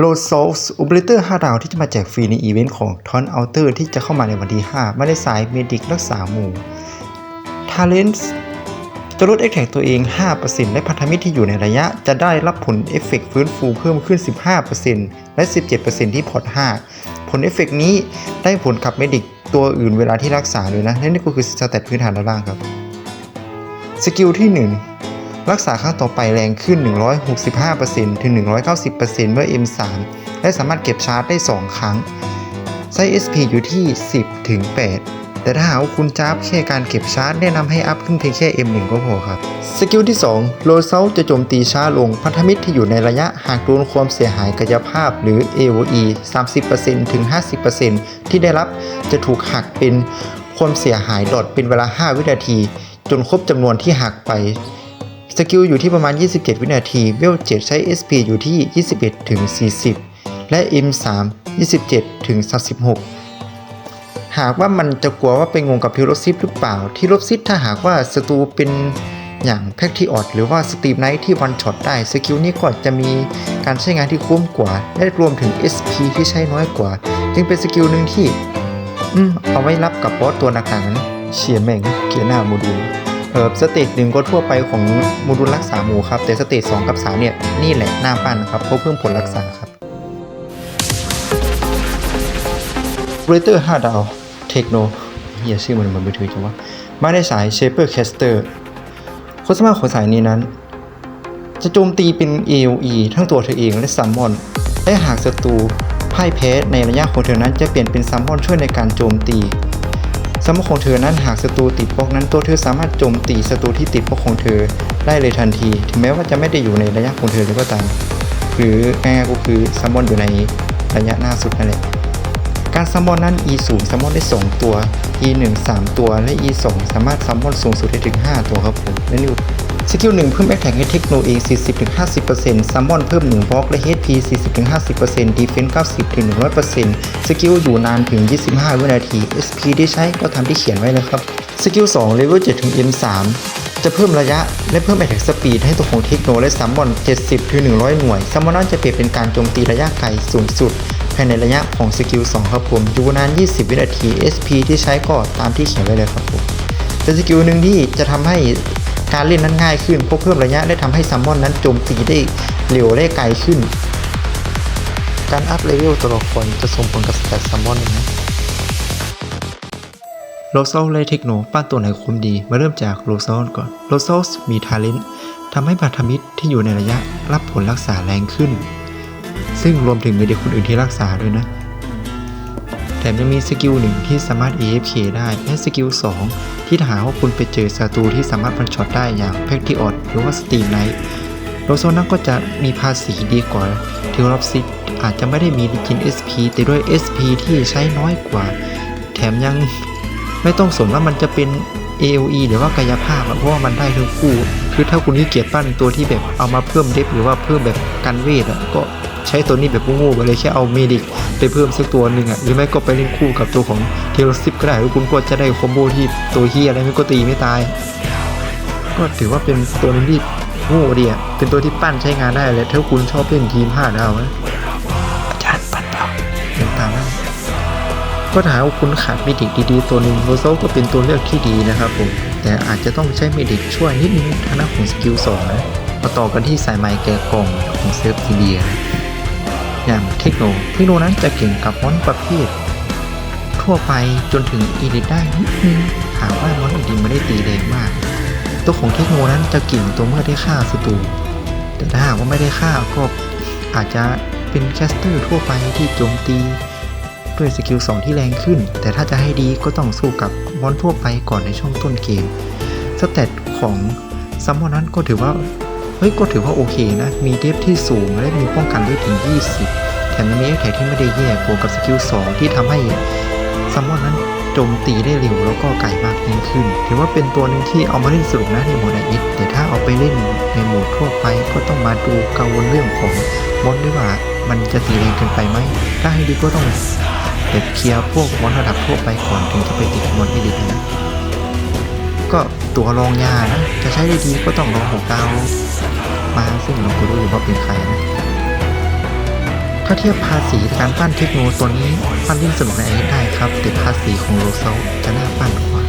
โลโซสอุปเลเตอร์5ดาวที่จะมาแจกฟรีในอีเวนต์ของทอนเอัลเตอร์ที่จะเข้ามาในวันที่5มาในสายเมดิกรักษาหมู่ทาเลนส์จะลดเอฟเฟกตัวเอง 5%และพันธมิตรที่อยู่ในระยะ จะได้รับผลเอฟเฟกฟื้นฟูเพิ่มขึ้น 15%และ 17%ที่พอร์ต5ผลเอฟเฟกนี้ได้ผลกับเมดิกตัวอื่นเวลาที่รักษาเลยนะและนี่ก็คือสเตตพื้นฐานด้านล่างครับ สกิลที่ 1 รักษาครั้งต่อไปแรงขึ้น 165%ถึง 190%เมื่อ M3 และสามารถเก็บชาร์จได้ 2 ครั้งใช้ SP อยู่ที่ 10 ถึง 8 แต่ถ้าหากว่าคุณจ้าบแค่การเก็บชาร์จแนะนำให้อัพขึ้นเพียงแค่ M1 ก็พอครับ สกิลที่ 2 โลเซลจะโจมตีช้าลงพันธมิตรที่อยู่ในระยะหากโดนความเสียหายกายภาพหรือ AOE 30%ถึง 50%ที่ได้รับจะถูกหักเป็นความเสียหายดอทเป็นเวลา 5 วินาที จนครบจำนวนที่หักไป สกิลอยู่ที่ประมาณ 27 วินาที เวล 7 ใช้ SP อยู่ที่ 21ถึง40 และ M3 27ถึง36 หากว่ามันจะกลัวว่าไปงงกับทีลบซิปหรือเปล่าที่ลบซิปถ้าหากว่าศัตรูเป็นอย่างแพ็กที่ออดหรือว่าสตีมไนท์ที่วันช็อตได้ สกิลนี้ก็จะมีการใช้งานที่คุ้มกว่า และรวมถึง SP ที่ใช้น้อยกว่า จึงเป็นสกิลหนึ่งที่ อืม เอาไว้รับกับบอสตัวหนักๆนั้นเชียร์แม่งเกียร์หน้าโมดูล เออสเตจหนึ่งก็ทั่วไปของโมดูลรักษาหมูครับแต่สเตจสองกับสามเนี่ยนี่แหละหน้าปั้นครับเพราะเพิ่มผลรักษาครับเรเตอร์5ดาวเทคโนเฮียชื่อมันเหมือนมือถือจังวะมาในสายเชเปอร์แคสเตอร์คุณสามารถของสายนี้นั้น จะโจมตีเป็น AOE ทั้งตัวเธอเองและซัมมอน และหากศัตรูพ่ายแพ้ในระยะของเธอนั้นจะเปลี่ยนเป็นซัมมอนช่วยในการโจมตี ซัมมอนของเธอนั้นหากศัตรูติดปอกนั้นตัวเธอสามารถโจมตีศัตรูที่ติดปอกของเธอได้เลยทันที ถึงแม้ว่าจะไม่ได้อยู่ในระยะของเธอเลยก็ตาม หรือง่ายๆก็คือซัมมอนอยู่ในระยะหน้าสุดนั่นแหละ การซัมมอนนั้น E0 ซัมมอนได้ 2 ตัว E 1 3 ตัว และ E 2สามารถซัมมอนสูงสุดได้ถึง 5 ตัวครับผมและนี่ สกิล1เพิ่มแอคแท็กให้เทคโนเอง40-50%ซัมมอนเพิ่ม1บล็อกและ HP 40-50% Defense 90-100%สกิลอยู่นานถึง 25 วินาที SP ที่ใช้ก็ทำที่เขียนไว้เลยครับ สกิล2เลเวล7ถึง M3 จะเพิ่มระยะและเพิ่ม Attack Speed ให้ตัวของเทคโนและซัมมอน 70-100 หน่วยซัมมอนนั้นจะเปลี่ยนเป็นการโจมตีระยะไกลสูงสุดภายในระยะของสกิล2ครับผมอยู่นาน 20 วินาที SP ที่ใช้ก็ตามที่เขียนไว้เลยครับผมเป็นสกิลหนึ่งที่จะทำให้ การเล่นนั้นง่ายขึ้นเพราะเพิ่มระยะและทำให้ซัมมอนนั้นโจมตีได้เร็วและไกลขึ้น การอัพเลเวลตัวละครจะส่งผลกับสแตทซัมมอนนะโลโซและเทคโนป้านตัวไหนคุ้มดี มาเริ่มจากโลโซก่อนโลโซมีทาเลนต์ทำให้พันธมิตรที่อยู่ในระยะรับผลรักษาแรงขึ้น ซึ่งรวมถึงมีเด็กคนอื่นที่รักษาด้วยนะ แถมยังมีสกิลหนึ่งที่สามารถ AFK ได้และสกิล2ที่ถ้าหากว่าคุณไปเจอศัตรูที่สามารถพันช็อตได้อย่างแพ็กที่ออดหรือว่าสตีมไนท์โลโซนั้นก็จะมีภาษีดีกว่าเทลรับซิกอาจจะไม่ได้มีดิจิน SP แต่ด้วย SP ที่ใช้น้อยกว่า แถมยังไม่ต้องสนว่ามันจะเป็น AOE หรือว่ากายภาพเพราะว่ามันได้ทั้งคู่ คือถ้าคุณขี้เกียจปั้นตัวที่แบบเอามาเพิ่มเดฟหรือว่าเพิ่มแบบกันเวทอะก็ ใช้ตัวนี้แบบโง่ๆไปเลยแค่เอาเมดิกไปเพิ่มสักตัวหนึ่งอะหรือไม่ก็ไปเล่นคู่กับตัวของเทโลซิปก็ได้แล้วคุณก็จะได้คอมโบที่ตัวเฮียอะไรไม่ก็ตีไม่ตาย ก็ถือว่าเป็นตัวนึงที่โง่ดีอะเป็นตัวที่ปั้นใช้งานได้เลยถ้าคุณชอบเล่นทีมห้าดาวนะอาจารย์ปั้นเปล่าเดินตามนั้นก็ถ้าหากว่าคุณขาดเมดิกดีๆ ตัวหนึ่งโรโซก็เป็นตัวเลือกที่ดีนะครับผม แต่อาจจะต้องใช้เมดิกช่วยนิดนึงทางด้านของสกิลสองนะมาต่อกันที่สายไม้แกะกล่องของเซิร์ฟทีเดียนะ อย่างเทคโนเทคโนนั้นจะเก่งกับมอนประเภท ทั่วไปจนถึงอีลิทได้นิดนึงหากว่ามอนอีลิทไม่ได้ตีแรงมาก ตัวของเทคโนนั้นจะเก่งตัวเมื่อได้ฆ่าศัตรูแต่ถ้าหากว่าไม่ได้ฆ่าก็อาจจะเป็นแคสเตอร์ทั่วไปที่โจมตีด้วยสกิล2ที่แรงขึ้น แต่ถ้าจะให้ดีก็ต้องสู้กับมอนทั่วไปก่อนในช่วงต้นเกม สเตตของซัมมอนนั้นก็ถือว่า เฮ้ยก็ถือว่าโอเคนะ มีเดฟที่สูงและมีป้องกันได้ถึง 20 แถมยังมีแท็กที่ไม่ได้แย่บวกกับสกิล 2 ที่ทำให้ซัมมอนนั้นโจมตีได้เร็วแล้วก็ไกลมากยิ่งขึ้น ถือว่าเป็นตัวหนึ่งที่เอามาเล่นสนุกนะในโหมดไอเอสแต่ถ้าเอาไปเล่นในโหมดทั่วไปก็ต้องมาดูกังวลเรื่องของมอนด้วยว่ามันจะตีแรงเกินไปไหม ถ้าให้ดีก็ต้องเก็บเคลียร์พวกมอนระดับทั่วไปก่อนถึงจะไปติดมอนอีลิทนะ ก็ตัวรองยานะจะใช้ได้ดีก็ต้องรองหกาวมาซึ่งเราก็รู้อยู่ว่าเป็นใครนะถ้าเทียบภาษีการปั้นเทคโนโลตัวนี้ปั้นยิ่งสนุกในไอได้ครับแต่ภาษีของโรเซลจะน่าปั้นกว่า